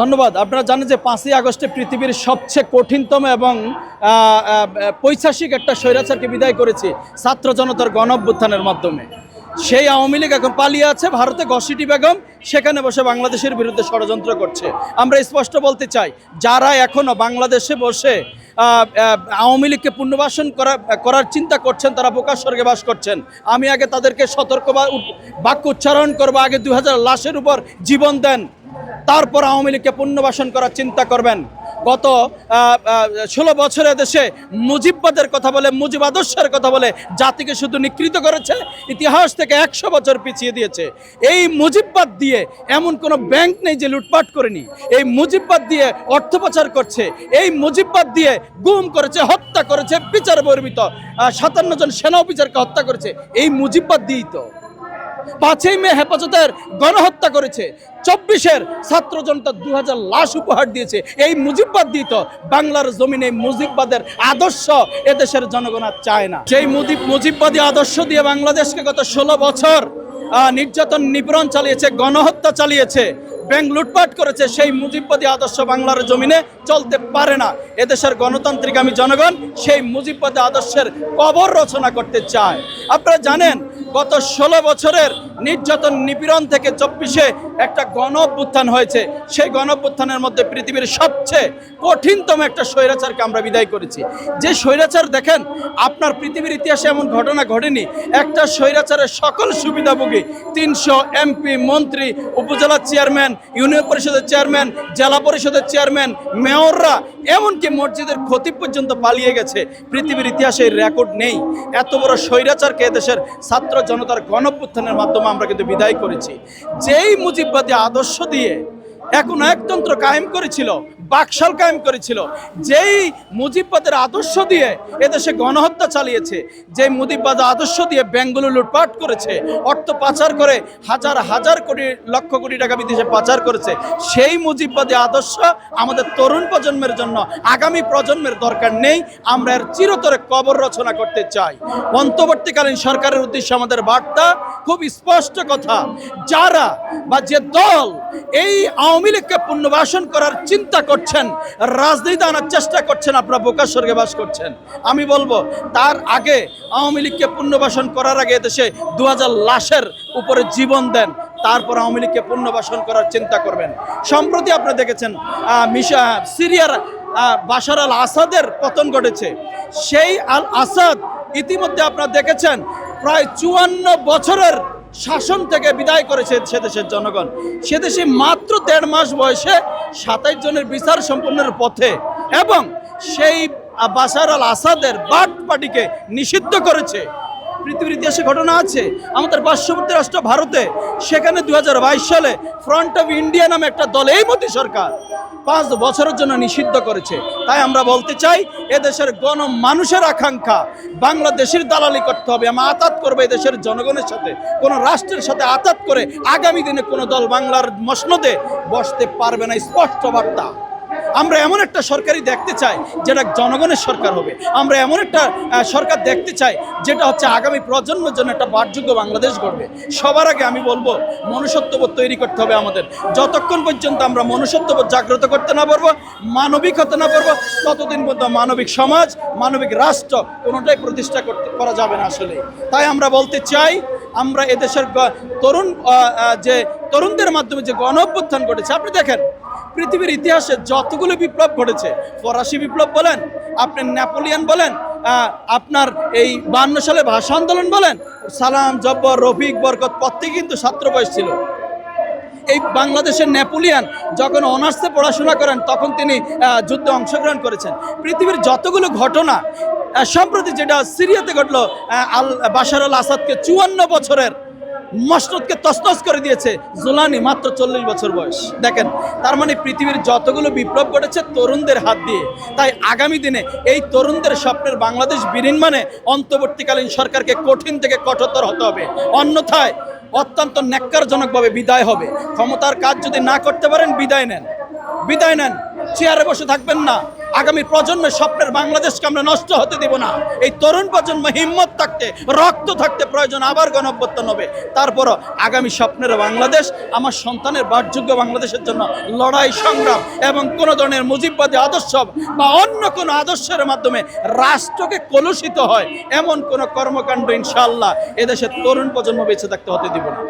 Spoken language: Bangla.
ধন্যবাদ। আপনারা জানেন যে পাঁচই আগস্টে পৃথিবীর সবচেয়ে কঠিনতম এবং পৈশাসিক একটা স্বৈরাচারকে বিদায় করেছি ছাত্র জনতার গণ মাধ্যমে। সেই আওয়ামী লীগ এখন পালিয়ে আছে ভারতে গসিটি বেগম, সেখানে বসে বাংলাদেশের বিরুদ্ধে ষড়যন্ত্র করছে। আমরা স্পষ্ট বলতে চাই, যারা এখনও বাংলাদেশে বসে আওয়ামী লীগকে পুনর্বাসন করা, করার চিন্তা করছেন, তারা প্রকাশ স্বর্গে বাস করছেন। আমি আগে তাদেরকে সতর্ক বাক্য উচ্চারণ করব, আগে দু হাজার লাশের উপর জীবন দেন। তারপর আওয়ামী লীগকে পুনর্বাসন করার চিন্তা করবেন। গত ষোলো বছরে দেশে মুজিববাদের কথা বলে, মুজিব আদর্শের কথা বলে জাতিকে শুধু নিকৃত করেছে, ইতিহাস থেকে একশো বছর পিছিয়ে দিয়েছে। এই মুজিববাদ দিয়ে এমন কোনো ব্যাংক নেই যে লুটপাট করেনি। এই মুজিববাদ দিয়ে অর্থ পাচার করছে, এই মুজিববাদ দিয়ে গুম করেছে, হত্যা করেছে বিচার বর্বিত সাতান্ন জন সেনা অফিসারকে হত্যা করেছে। এই মুজিববাদ দিয়েই তো। পাঁচই মে হেফাজতের গণহত্যা করেছে। চব্বিশের ছাত্র জনতা দু হাজার লাশ উপহার দিয়েছে। এই মুজিববাদ দিত বাংলার জমিনে মুজিববাদের আদর্শ এদেশের জনগণ আর চায় না। সেই মুজিব মুজিববাদী আদর্শ দিয়ে বাংলাদেশকে গত ষোলো বছর নির্যাতন নিপীড়ন চালিয়েছে, গণহত্যা চালিয়েছে, ব্যাংক লুটপাট করেছে, সেই মুজিববাদী আদর্শ বাংলার জমিনে চলতে পারে না। এদেশের গণতান্ত্রিক আমি জনগণ সেই মুজিববাদী আদর্শের কবর রচনা করতে চায়। আপনারা জানেন গত ষোলো বছরের নির্যাতন নিপীড়ন থেকে চব্বিশে একটা গণ হয়েছে। সেই গণ মধ্যে পৃথিবীর সবচেয়ে কঠিনতম একটা স্বৈরাচারকে আমরা বিদায় করেছি। যে স্বৈরাচার দেখেন, আপনার পৃথিবীর ইতিহাসে এমন ঘটনা ঘটেনি। একটা স্বৈরাচারের সকল সুবিধাভোগী, তিনশো এমপি, মন্ত্রী, উপজেলা চেয়ারম্যান, ইউনিয়ন পরিষদের চেয়ারম্যান, জেলা পরিষদের চেয়ারম্যান, মেয়ররা, এমনকি মসজিদের ক্ষতি পর্যন্ত পালিয়ে গেছে। পৃথিবীর ইতিহাসে রেকর্ড নেই। এত বড় স্বৈরাচারকে এদেশের ছাত্র জনতার গণপুত্থানের মাধ্যমে আমরা কিন্তু বিদায় করেছি। যেই মুজিববাদী আদর্শ দিয়ে এখন একতন্ত্র কায়েম করেছিল বাকশাল কায়েম করেছিল। যেই মুজিববাদের আদর্শ দিয়ে এদেশে গণহত্যা চালিয়েছে যে মুজিববাদ আদর্শ দিয়ে ব্যাঙ্গুলো লুটপাট করেছে, অর্থ পাচার করে হাজার হাজার কোটি, লক্ষ কোটি টাকা বিদেশে পাচার করেছে, সেই মুজিববাদী আদর্শ আমাদের তরুণ প্রজন্মের জন্য, আগামী প্রজন্মের দরকার নেই। আমরা এর চিরতরে কবর রচনা করতে চাই। অন্তর্বর্তীকালীন সরকারের উদ্দেশ্যে আমাদের বার্তা, খুব স্পষ্ট কথা, যারা বা যে দল এই আওয়ামী লীগকে পুনর্বাসন করার চিন্তা করছেন, রাজনীতি আনার চেষ্টা করছেন, আপনারা বোকার স্বর্গে বাস করছেন। আমি বলব, তার আগে আওয়ামী লীগকে পুনর্বাসন করার আগে দেশে দু হাজার লাশের উপরে জীবন দেন, তারপর আওয়ামী লীগকে পুনর্বাসন করার চিন্তা করবেন। সম্প্রতি আপনারা দেখেছেন মিশা সিরিয়ার বাশার আল আসাদের পতন ঘটেছে। সেই আল আসাদ ইতিমধ্যে আপনারা দেখেছেন, প্রায় চুয়ান্ন বছরের শাসন থেকে বিদায় করেছে সে দেশের জনগণ। সে দেশে মাত্র দেড় মাস বয়সে সাতাইশ জনের বিচার সম্পন্নের পথে এবং সেই বাসার আল আসাদের বাট পার্টিকে নিষিদ্ধ করেছে। পৃথিবীর ইতিহাসে ঘটনা আছে। আমাদের পার্শ্ববর্তী রাষ্ট্র ভারতে, সেখানে দু হাজার বাইশ সালে ফ্রন্ট অফ ইন্ডিয়া নামে একটা দল এই মোদী সরকার পাঁচ বছরের জন্য নিষিদ্ধ করেছে। তাই আমরা বলতে চাই, এদেশের গণ মানুষের আকাঙ্ক্ষা, বাংলাদেশের দালালি করতে হবে। আমরা আতাত করব এদেশের জনগণের সাথে, কোনো রাষ্ট্রের সাথে আতাত করে আগামী দিনে কোনো দল বাংলার মসনদে বসতে পারবে না, স্পষ্ট বার্তা। আমরা এমন একটা সরকারই দেখতে চাই যেটা জনগণের সরকার হবে। আমরা এমন একটা সরকার দেখতে চাই যেটা হচ্ছে আগামী প্রজন্মের জন্য একটা বাসযোগ্য বাংলাদেশ গড়বে। সবার আগে আমি বলব, মনুষ্যত্ববোধ তৈরি করতে হবে আমাদের। যতক্ষণ পর্যন্ত আমরা মনুষ্যত্ববোধ জাগ্রত করতে না পারব, মানবিক হতে না পারব, ততদিন পর্যন্ত মানবিক সমাজ, মানবিক রাষ্ট্র কোনোটাই প্রতিষ্ঠা করতে, করা যাবে না আসলে। তাই আমরা বলতে চাই, আমরা এদেশের তরুণ যে তরুণদের মাধ্যমে যে গণ অভ্যুত্থান ঘটেছে, আপনি দেখেন পৃথিবীর ইতিহাসে যতগুলো বিপ্লব ঘটেছে, ফরাসি বিপ্লব বলেন, আপনি নেপোলিয়ান বলেন আপনার এই বান্ন সালে ভাষা আন্দোলন বলেন, সালাম, জব্বর, রফিক, বরকত প্রত্যেকে কিন্তু ছাত্র বয়স ছিল। এই বাংলাদেশের নেপোলিয়ান যখন অনার্সে পড়াশোনা করেন, তখন তিনি যুদ্ধে অংশগ্রহণ করেছেন। পৃথিবীর যতগুলো ঘটনা সম্প্রতি যেটা সিরিয়াতে ঘটলো আল, বাশার আল আসাদকে চুয়ান্ন বছরের মসনদকে তসনস করে দিয়েছে। জোলানি মাত্র চল্লিশ বছর বয়স। দেখেন, তার মানে পৃথিবীর যতগুলো বিপ্লব ঘটেছে তরুণদের হাত দিয়ে। তাই আগামী দিনে এই তরুণদের স্বপ্নের বাংলাদেশ বিনির্মাণে অন্তর্বর্তীকালীন সরকারকে কঠিন থেকে কঠোরতর হতে হবে। অন্যথায় অত্যন্ত ন্যাক্কারজনকভাবে বিদায় হবে। ক্ষমতার কাজ যদি না করতে পারেন, বিদায় নেন। বিদায় নেন। চেয়ারে বসে থাকবেন না। আগামী প্রজন্মের স্বপ্নের বাংলাদেশকে আমরা নষ্ট হতে দেব না। এই তরুণ প্রজন্ম হিম্মত থাকতে, রক্ত থাকতে প্রয়োজন, আবার গণঅভ্যুত্থান হবে। তারপরও আগামী স্বপ্নের বাংলাদেশ, আমার সন্তানের বাসযোগ্য বাংলাদেশের জন্য লড়াই, সংগ্রাম এবং কোনো ধরনের মুজিববাদী আদর্শ বা অন্য কোনো আদর্শের মাধ্যমে রাষ্ট্রকে কলুষিত হয়, এমন কোনো কর্মকাণ্ড ইনশাআল্লাহ এদেশের তরুণ প্রজন্ম বেঁচে থাকতে হতে দিব না।